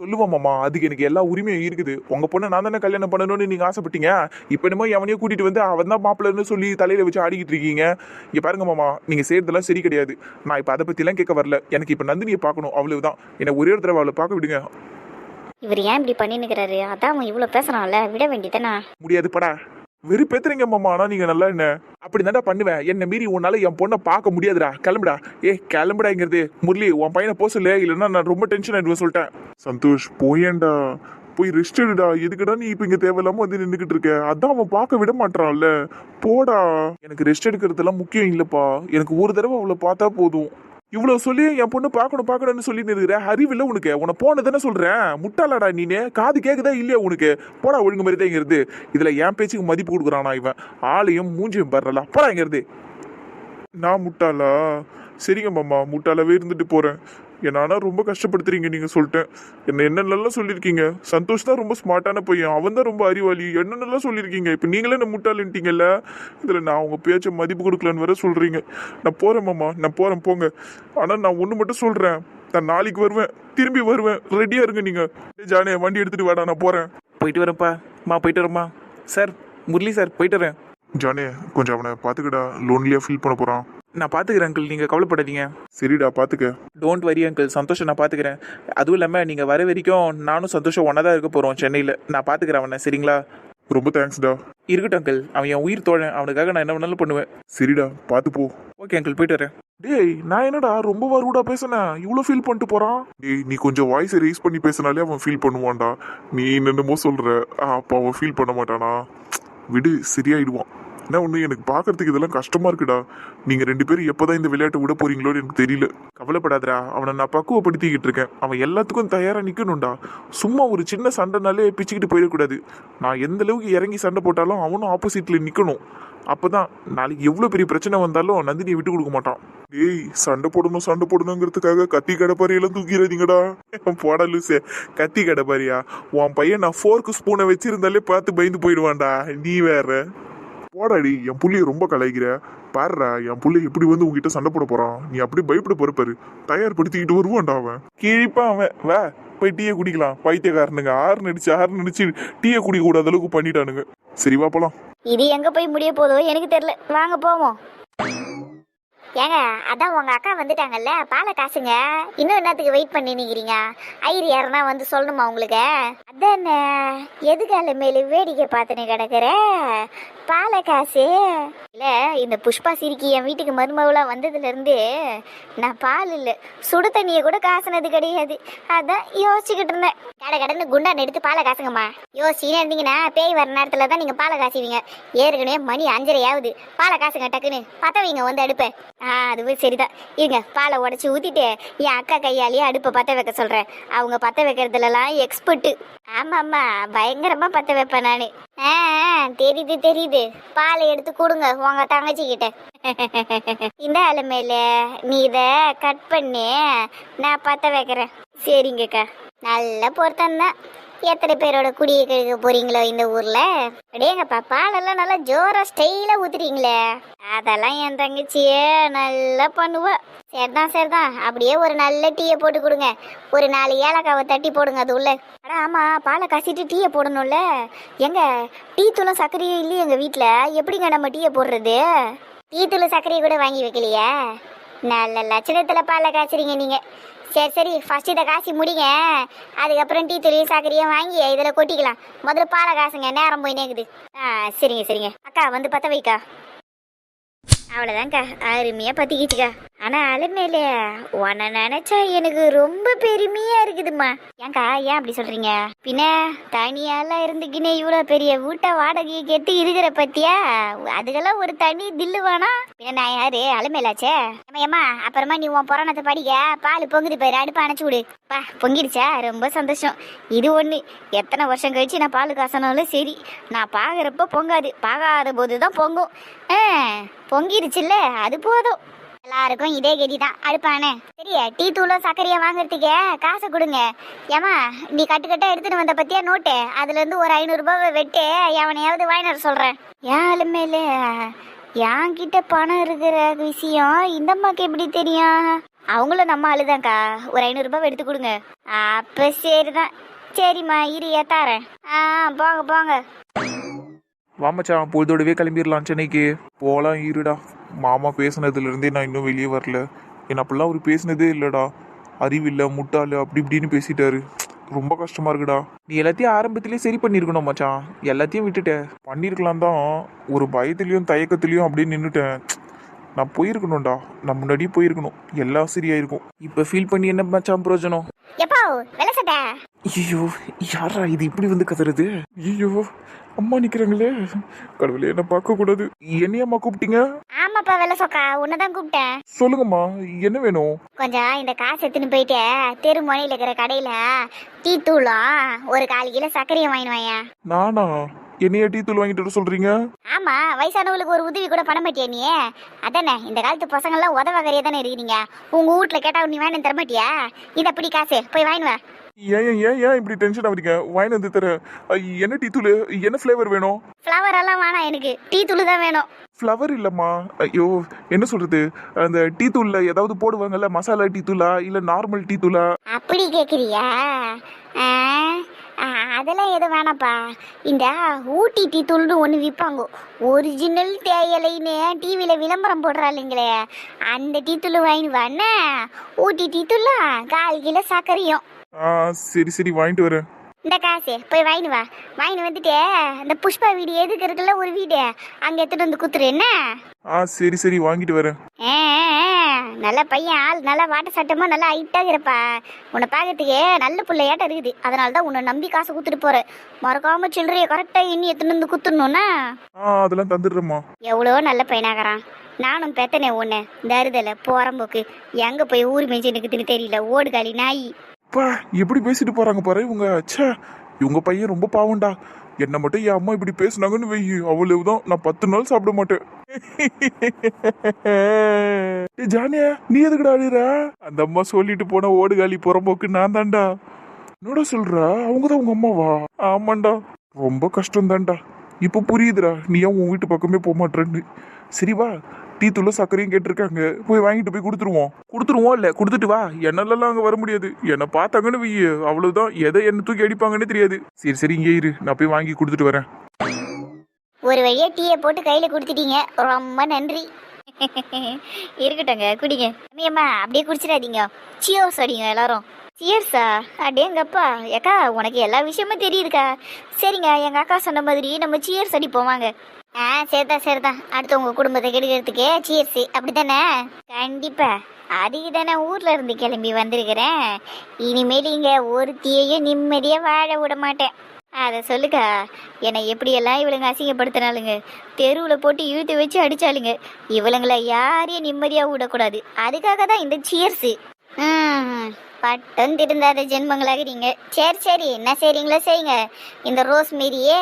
சொல்லுவோம் மாமா அதுக்கு எனக்கு எல்லா உரிமையும் இருக்குது. உங்க பொண்ணை நான் தானே கல்யாணம் பண்ணணும்னு நீங்க ஆசைப்பட்டீங்க? இப்போ என்னமோ எவனையோ கூட்டிட்டு வந்து அவன் தான் மாப்பிள்ளன்னு சொல்லி தலையில வச்சு ஆடிக்கிட்டு இருக்கீங்க. இங்க பாருங்க மாமா நீங்க செய்யறதெல்லாம் சரி கிடையாது. நான் இப்போ அதை பத்திலாம் கேட்க வரல. எனக்கு இப்போ நந்தினியை பார்க்கணும் அவ்வளவுதான். என்னை ஒரே ஒரு தடவை அவளை பார்க்க விடுங்க. இவர் ஏன் இப்படி பண்ணின்னுக்கிறாரு? அதான் அவன் இவ்வளோ பேசுறான்ல விட வேண்டியதானே முடியாது படா வெறுப்பேத்துறீங்க மாமா. ஆனா நீங்க நல்லா என்ன? அப்படி தாண்டா பண்ணுவேன். என்ன மீறி உன்னால என் பொண்ணை பார்க்க முடியாதுடா. கிளம்புடா. ஏ கிளம்புடாங்கிறது. முரளி உன் பையனை போக சொல்லு. இல்லைன்னா நான் ரொம்ப டென்ஷன் ஆயிடுவேன் சொல்லிட்டேன். சந்தோஷ் போயேன்டா. போய் ரெஸ்ட் எடுடா. எதுக்குடா நீ இப்போ இங்க தேவையில்லாம வந்து நின்றுக்கிட்டு இருக்க? அதான் அவன் பார்க்க விட மாட்டான்ல போடா. எனக்கு ரெஸ்ட் எடுக்கிறதெல்லாம் முக்கியம் இல்லப்பா. எனக்கு ஒரு தடவை அவளை பார்த்தா போதும். இவ்வளவு சொல்லி என் பொண்ணு பார்க்கணும் பார்க்கணும்னு சொல்லி இருக்கிற அறிவில்ல உனக்கு. உன போன தானே சொல்றேன். முட்டாளாடா நீனு காது கேக்குதா இல்லையா உனக்கு? போடா ஒழுங்கு மாதிரி தான் இங்கிறது இதுல என் பேச்சுக்கு மதிப்பு கொடுக்குறானா இவன். ஆளையும் மூஞ்சியும் பர்றலா போடா இங்கிறது நான் முட்டாளா? சரிங்க மாமா முட்டாளாவே இருந்துட்டு போறேன். என்ன ஆனா ரொம்ப கஷ்டப்படுத்துறீங்க நீங்க சொல்லிட்டேன். என்ன என்னென்னலாம் சொல்லியிருக்கீங்க? சந்தோஷ் தான் ரொம்ப ஸ்மார்ட்டான பையன். அவன் தான் ரொம்ப அறிவாளி. என்னென்னலாம் சொல்லியிருக்கீங்க? இப்போ நீங்களே என்ன முட்டாளுன்ட்டீங்கல்ல? இதில் நான் உங்க பேச்ச மதிப்பு கொடுக்கலன்னு வேற சொல்றீங்க. நான் போறேன் மாமா. நான் போறேன் போங்க. ஆனா நான் ஒன்று மட்டும் சொல்றேன். நான் நாளைக்கு வருவேன். திரும்பி வருவேன். ரெடியா இருங்க நீங்க. டேய் ஜானே வண்டி எடுத்துட்டு வாடா. நான் போறேன். போயிட்டு வரேன்ப்பா. மா போயிட்டு வரேம்மா சார் முரளி சார் போயிட்டு வரேன். ஜானே கொஞ்சம் அவனை பாத்துக்கடா. லோன்லியா ஃபீல் பண்ண போறான். நான் பார்த்துக்கிறேன் அங்கிள் நீங்கள் கவலைப்படாதீங்க. சரிடா பாத்துக்க. டோன்ட் வரி அங்கிள் சந்தோஷம் நான் பார்த்துக்கிறேன் அதுவும் இல்லாமல் நீங்கள் வர வரைக்கும் நானும் சந்தோஷம் ஒன்றா தான் இருக்க போகிறோம் சென்னையில். நான் பார்த்துக்கிறேன் அவனை சரிங்களா? ரொம்ப தேங்க்ஸ்டா இருக்கட்டும் அங்கிள் அவன் என் உயிர் தோழன். அவனுக்காக நான் என்ன வேணாலும் பண்ணுவேன். சரிடா பார்த்து போ. ஓகே அங்கிள் போயிட்டு வரேன். டேய் நான் என்னடா ரொம்ப வருடா பேசுனேன்? இவ்வளோ ஃபீல் பண்ணிட்டு போறான்? டேய் நீ கொஞ்சம் வாய்ஸ் ரேஸ் பண்ணி பேசினாலே அவன் ஃபீல் பண்ணுவான்டா. நீ என்னென்னமோ சொல்ற. ஆ, அப்ப அவன் ஃபீல் பண்ண மாட்டானா? விடு சரியாயிடுவான். என்ன ஒன்று எனக்கு பார்க்கறதுக்கு இதெல்லாம் கஷ்டமா இருக்குடா. நீங்க ரெண்டு பேரும் எப்பதான் இந்த விளையாட்டை விட போறீங்களோன்னு எனக்கு தெரியல. கவலைப்படாதடா. அவனை நான் பக்குவப்படுத்திக்கிட்டு இருக்கேன். அவன் எல்லாத்துக்கும் தயாரா நிக்கணும்டா. சும்மா ஒரு சின்ன சண்டைனாலே பிச்சுக்கிட்டு போயிடக்கூடாது. நான் எந்த அளவுக்கு இறங்கி சண்டை போட்டாலும் அவனும் ஆப்போசிட்ல நிக்கணும். அப்பதான் நாளைக்கு எவ்வளோ பெரிய பிரச்சனை வந்தாலும் நந்தினியை விட்டு கொடுக்க மாட்டான். டேய் சண்டை போடணும் சண்டை போடணுங்கிறதுக்காக கத்தி கடப்பாரியெல்லாம் தூக்கிடாதீங்கடா. போடா லூசே. கத்தி கடப்பாரியா உன் பையன் நான் ஃபோர்க்கு ஸ்பூனை வச்சிருந்தாலே பார்த்து பயந்து போயிடுவான்டா. நீ வேற. போடாடி என் புள்ளைய ரொம்ப கலாய்க்கிற. பாருடா என் புள்ளை எப்படி வந்து உங்ககிட்ட சண்டை போட போறான். நீ அப்படி பயப்பட பொறுப்பாரு தயார்படுத்திக்கிட்டு வருவான்டா அவன். கிழிப்பா அவன். வா போய் டீயை குடிக்கலாம். பைத்தியக்காரனுங்க. ஆறு நடிச்சு ஆறு நடிச்சு டீயை குடிக்க கூடாத அளவுக்கு பண்ணிட்டானுங்க. சரி வா போலாம். இது எங்க போய் முடிய போதோ எனக்கு தெரியல. வாங்க போவோம். ஏங்க அதான் உங்க அக்கா வந்துட்டாங்கல்ல பாலை காசுங்க. இன்னும் என்னத்துக்கு வெயிட் பண்ணி நிற்கிறீங்க ஐயர் யாருன்னா வந்து சொல்லணுமா உங்களுக்கு? அதானே எதுக்கால மேல வேடிக்கை பார்த்துன்னு கிடக்குற? பாலை காசு. இல்ல இந்த புஷ்பா சிரிக்கி என் வீட்டுக்கு மருமகளா வந்ததுலேருந்து நான் பால் இல்ல சுடு தண்ணியை கூட காசுனது கிடையாது. அதான் யோசிச்சுக்கிட்டு இருந்தேன். கடை கடைன்னு குண்டா எடுத்து பாலை காசுங்கம்மா. யோசிச்சுன்னு இருந்தீங்கன்னா பேய் வர நேரத்துல தான் நீங்க பாலை காசுவீங்க. ஏற்கனவே மணி அஞ்சரை ஆகுது பாலை காசுங்க டக்குன்னு. பத்த வைங்க வந்து அடுப்பை ஆ அதுவும் சரிதான். இருங்க பாலை உடச்சி ஊத்திட்டே என் அக்கா கையாலேயே அடுப்பை பத்த வைக்க சொல்றேன். அவங்க பத்த வைக்கிறதுலலாம் எக்ஸ்பர்ட்டு ஆமாம்மா பயங்கரமா பத்த வைப்பேன் நான். ஆ தெரியுது தெரியுது. பாலை எடுத்து கொடுங்க உங்க தங்கச்சி கிட்ட இந்த அலமையில நீ இத கட் பண்ணி. நான் பத்த வைக்கிறேன். சரிங்கக்கா. நல்ல பொருத்தம் தான் எத்தனை பேரோட குடியை கழுக போறீங்களோ இந்த ஊர்ல? அடேங்கப்பா பாலெல்லாம் நல்லா ஜோரா ஸ்டைலா ஊத்துறீங்களே. அதெல்லாம் என் தங்கச்சியே நல்லா பண்ணுவா. சரிதான் சரிதான். அப்படியே ஒரு நல்ல டீயை போட்டு கொடுங்க. ஒரு நாலு ஏலக்காவை தட்டி போடுங்க அது உள்ள. அட ஆமா பாலை காசிட்டு டீயை போடணும்ல. எங்க டீ தூளும் சர்க்கரையும் இல்லையே எங்க வீட்டில் எப்படிங்க நம்ம டீயை போடுறது? டீ தூள் சர்க்கரையை கூட வாங்கி வைக்கலையா? நல்ல லட்சணத்துல பாலை காய்ச்சுறீங்க நீங்க. சரி சரி ஃபஸ்ட்டு இதை காசி முடிங்க. அதுக்கப்புறம் டீ தூளையும் சர்க்கரையும் வாங்கி இதில் கொட்டிக்கலாம். முதல்ல பாலை காசுங்க நேரம் போய் நேக்குது ஆ சரிங்க சரிங்க. அக்கா வந்து பத்த வைக்கா. அவ்வளோதான்க்கா அருமையாக பற்றிக்கிச்சுக்கா ஆனால் அலுமையில உன்னை நினச்சா எனக்கு ரொம்ப பெருமையாக இருக்குதும்மா. ஏன்க்கா ஏன் அப்படி சொல்கிறீங்க பின்ன தனியாலாம் இருந்துக்கினே இவ்வளோ பெரிய வீட்டை வாடகையை கேட்டு இருக்கிற பத்தியா? அதுக்கெல்லாம் ஒரு தனி தில்லு வேணா பின்ன நான் யாரு? அலுமையிலாச்சே ஏமா அப்புறமா நீ உன் புராணத்தை படிக்க பால் பொங்குது போயிரு அடுப்பு அணைச்சி விடு. பா பொங்கிடுச்சா? ரொம்ப சந்தோஷம். இது ஒன்று எத்தனை வருஷம் கழிச்சு நான் பால் காசனாலும் சரி நான் பார்க்குறப்ப பொங்காது. பார்க்காத போது தான் பொங்கும். ஆ பொங்கிடுச்சுல்ல அது போதும். எல்லாருக்கும் இதே கதி தான் அடுப்பானே. சரியா டீ தூளும் சர்க்கரையை வாங்குறதுக்கே காசை கொடுங்க. ஏமா நீ கட்டு கட்டாக எடுத்துட்டு வந்த பத்தியா நோட்டு? அதுல இருந்து ஒரு ஐநூறுரூபாவை வெட்டு எவனையாவது வாங்கிட்டு வர சொல்றேன். ஏன் மேல என்கிட்ட பணம் இருக்கிற விஷயம் இந்த அம்மாக்கு எப்படி தெரியும்? அவங்களும் நம்ம ஆளுதான்க்கா. ஒரு ஐநூறு ரூபாய் எடுத்து கொடுங்க. அப்ப சரிதான். சரிம்மா இரு ஏத்தாரேன் ஆ போங்க போங்க. வா மச்சான் பொழுதோடவே கிளம்பிடலாம் சென்னைக்கு. போகலாம் இருடா. மாமா பேசுனதுலேருந்தே நான் இன்னும் வெளியே வரல. என்ன அப்படிலாம் அவர் பேசினதே இல்லைடா. அறிவில்லை முட்டாளு அப்படி இப்படின்னு பேசிட்டாரு. ரொம்ப கஷ்டமா இருக்குடா. நீ எல்லாத்தையும் ஆரம்பத்திலேயே சரி பண்ணியிருக்கணும் மச்சான். எல்லாத்தையும் விட்டுட்ட. பண்ணிருக்கலாம் தான். ஒரு பயத்துலயும் தயக்கத்திலயும் அப்படியே நின்றுட்டேன் நான் போயிருக்கணும்டா. நான் முன்னாடியே போயிருக்கணும். எல்லாம் சரியாயிருக்கும். இப்போ ஃபீல் பண்ணி என்ன மச்சான் பிரயோஜனம்? எப்போ வெள்ள சட்டை? ஐயோ யாரா இது? இப்படி வந்து கத்துறது ஐயோ அம்மா நிக்கிறாங்களே. கடவுளே என்ன பார்க்க கூடாது. என்னையம்மா கூப்பிட்டீங்க? ஆமாப்பா வெள்ள சொக்கா. உன்னதான் கூப்பிட்டேன். சொல்லுங்கம்மா என்ன வேணும்? கொஞ்சம் இந்த காசு எடுத்துன்னு போயிட்டு தெரு முனையில இருக்கிற கடையில டீ தூளும் ஒரு கால் கிலோ சர்க்கரையும் வாங்கிட்டு வாங்க நானா? என்னைய டீ தூள் வாங்கிட்டு வர சொல்றீங்க? ஆமா வயசானவங்களுக்கு ஒரு உதவி கூட பண்ண மாட்டியா நீ? அதானே இந்த காலத்து பசங்க எல்லாம் உதவகரையா தானே இருக்கிறீங்க உங்க வீட்ல கேட்டா நீ வாங்கி தர மாட்டியா? இத அப்படி காசு போய் வாங்கிட்டு வா. ஏன் ஏன், ஏன் இப்படி டென்ஷன் ஆகுறீங்க? வாங்கி வந்து தர. என்ன டீ தூள்? என்ன ஃப்ளேவர் வேணும்? ஃப்ளவர் எல்லாம் வேணாம் எனக்கு. டீ தூள் தான் வேணும். ஃப்ளவர் இல்லம்மா. ஐயோ என்ன சொல்றது? அந்த டீ தூள்ல ஏதாவது போடுவாங்கல்ல மசாலா டீ தூளா இல்ல நார்மல் டீ தூளா? அப்படி ஆ, அதெல்லாம் எதுவும் வேணாப்பா இந்த ஊட்டி டீ தூள்னு ஒன்று விற்பாங்க ஒரிஜினல் தேயிலைன்னு டிவியில் விளம்பரம் போடுறாளுங்களே. அந்த டீ தூள் வாங்கி ஊட்டி டீ தூள்லாம் கால் கிலோ சர்க்கரையும் சரி சரி வாங்கிட்டு வரேன். இந்த காசு போய் வாங்கினு வா. வாங்கினு வந்துட்டு இந்த புஷ்பா வீடு எதுக்கு இருக்குல்ல ஒரு வீடு. அங்கே எடுத்துட்டு வந்து குத்துரு என்ன? ஆ சரி சரி வாங்கிட்டு வரேன். ஆ, ஆ, நல்ல பையன் ஆள் நல்லா வாட்ட சட்டமா நல்லா ஹைட்டாக இருப்பா உன்னை பார்க்கறதுக்கு நல்ல பிள்ளையாட்டம் இருக்குது. அதனால தான் உன்னை நம்பி காசு கொடுத்துட்டு போறேன். மறக்காம சில்லறைய கரெக்டாக எண்ணி எடுத்துட்டு வந்து குத்துடணும்னா? ஆ அதெல்லாம் தந்துடுறேம்மா. எவ்வளோ நல்ல பையனாகிறான். நானும் பெத்தனே ஒன்று தருதலை போறம்போக்கு எங்கே போய் ஊர் மேய்ச்சி எனக்குதுன்னு தெரியல. ஓடுகாலி நாய். பா எப்படி பேசிட்டு போறாங்க பாரு இவங்க. அச்சா இவங்க பையன் ரொம்ப பாவம்டா. என்ன மட்டும் என் அம்மா இப்படி பேசுனாங்கன்னு வெய் அவ்வளவுதான் நான் பத்து நாள் சாப்பிட மாட்டேன். ஏய் ஜானியா நீ எதுக்குடா அழுற? அந்த அம்மா சொல்லிட்டு போன ஓடுகாலி புறம்போக்கு நான் தான்டா. என்னடா சொல்ற? அவங்க தான் உங்க அம்மாவா? ஆமாண்டா. ரொம்ப கஷ்டம் தான்டா இப்போ புரியுதுடா நீ ஏன் உன் வீட்டு பக்கமே போக மாட்டேன்னு சரி டீ தூளும் சர்க்கரையும் கேட்டிருக்காங்க. போய் வாங்கிட்டு போய் கொடுத்துருவோம். கொடுத்துருவோம் இல்ல கொடுத்துட்டு வா. என்னாலலாம் அங்க வர முடியாது. என்னை பார்த்தாங்கன்னு வை. அவ்வளவுதான். எதை என்ன தூக்கி அடிப்பாங்கன்னு தெரியாது. சரி சரி இங்கே இரு. நான் போய் வாங்கி கொடுத்துட்டு வரேன். ஒரு வழியா டீயை போட்டு கையில் கொடுத்துட்டீங்க. ரொம்ப நன்றி. இருக்கட்டுங்க குடிங்க. அம்மியம்மா அப்படியே குடிச்சிடாதீங்க. சியோர்ஸ் அடிங்க எல்லாரும். சியர்ஸா அடேங்கப்பா. ஏக்கா உனக்கு எல்லா விஷயமும் தெரியுதுக்கா. சரிங்க எங்கள் அக்கா சொன்ன மாதிரி நம்ம சியர்ஸ் அடிப்போம் வாங்க ஆ சரிதான் சரிதான் அடுத்து உங்கள் குடும்பத்தை கெடுக்கிறதுக்கே சியர்ஸ் அப்படி தானே கண்டிப்பா. அதுக்கு தானே ஊரில் இருந்து கிளம்பி வந்திருக்கிறேன். இனிமேல் இங்கே ஒருத்தியையும் நிம்மதியாக வாழ விட மாட்டேன். அதை சொல்லுக்கா. என்னை எப்படியெல்லாம் இவளுங்க அசிங்கப்படுத்தினாலுங்க தெருவில் போட்டு இழுத்து வச்சு அடிச்சாலுங்க இவளுங்களை யாரையும் நிம்மதியாக விடக்கூடாது. அதுக்காக தான் இந்த சியர்ஸு பட்டம் திருந்தாத ஜென்மங்களாகிறீங்க. சரி சரி என்ன செய்றீங்களோ செய்யுங்க. இந்த ரோஸ் மீறியே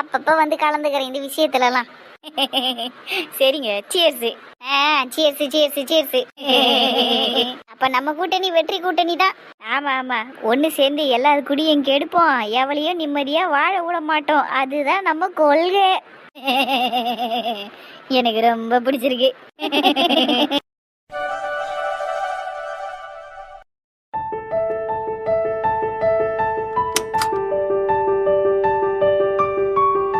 அப்பப்போ வந்து கலந்துக்கிறேன் இந்த விஷயத்துலலாம். சரிங்க சியர்ஸு ஆ சியர்ஸு சியர்ஸு சியர்ஸு அப்ப நம்ம கூட்டணி வெற்றி கூட்டணி தான். ஆமா ஆமா. ஒன்று சேர்ந்து எல்லா குடியும் கெடுப்போம். எவளையும் நிம்மதியா வாழ விட மாட்டோம். அதுதான் நம்ம கொள்கை. எனக்கு ரொம்ப பிடிச்சிருக்கு.